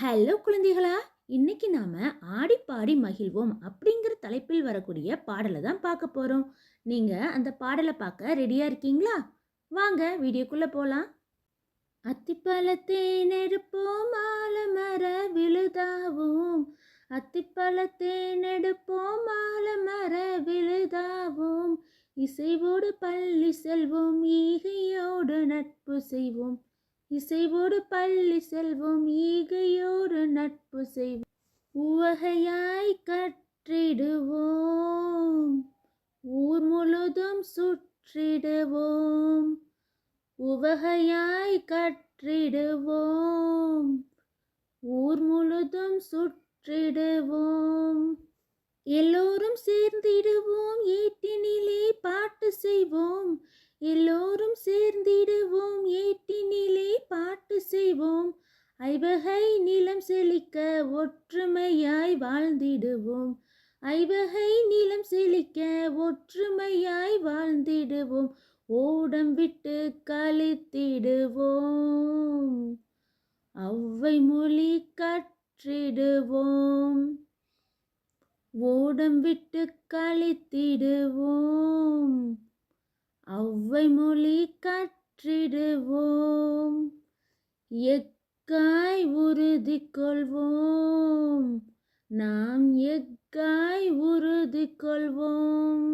Hello குழந்தைகளா இன்னைக்கு நாம ஆடி பாடி மகிழ்வோம் அப்படிங்கிற தலைப்பில் வரக்கூடிய பாடலை தான் பார்க்க போறோம். நீங்க அந்த பாடலை பார்க்க ரெடியா இருக்கீங்களா? வாங்க வீடியோக்குள்ள போலாம். அத்திப்பழத்தே நெடுப்போம் ஆலமர விழுதாவும். அத்திப்பழத்தை நெடுப்போம் ஆலமர விழுதாவும். இசைவோடு பள்ளி செல்வோம் ஈகையோடு நட்பு செய்வோம். இசைவோடு பள்ளி செல்வோம் ஈகையோடு நட்பு செய்வோம். உவகையாய் கற்றிடுவோம். ஊர் முழுதும் சுற்றிடுவோம். உவகையாய் கற்றிடுவோம். ஊர் முழுதும் சுற்றிடுவோம். எல்லோரும் சேர்ந்திடுவோம். ஏட்டினிலே பாட்டு செய்வோம். எல்லோரும் சேர்ந்திடுவோம். ஏட்டினிலே பாட்டு செய்வோம். ஐவகை நிலம் செழிக்க ஒற்றுமையாய் வாழ்ந்திடுவோம். ஐவகை நிலம் செழிக்க ஒற்றுமையாய் வாழ்ந்திடுவோம். ஓடம் விட்டு கழித்திடுவோம். அவ்வை மொழி கற்றிடுவோம். ஓடம் விட்டு கழித்திடுவோம். அவ்வை மொழி கற்றிடுவோம். எக்காய் உறுதி கொள்வோம் நாம் எக்காய் உறுதி கொள்வோம்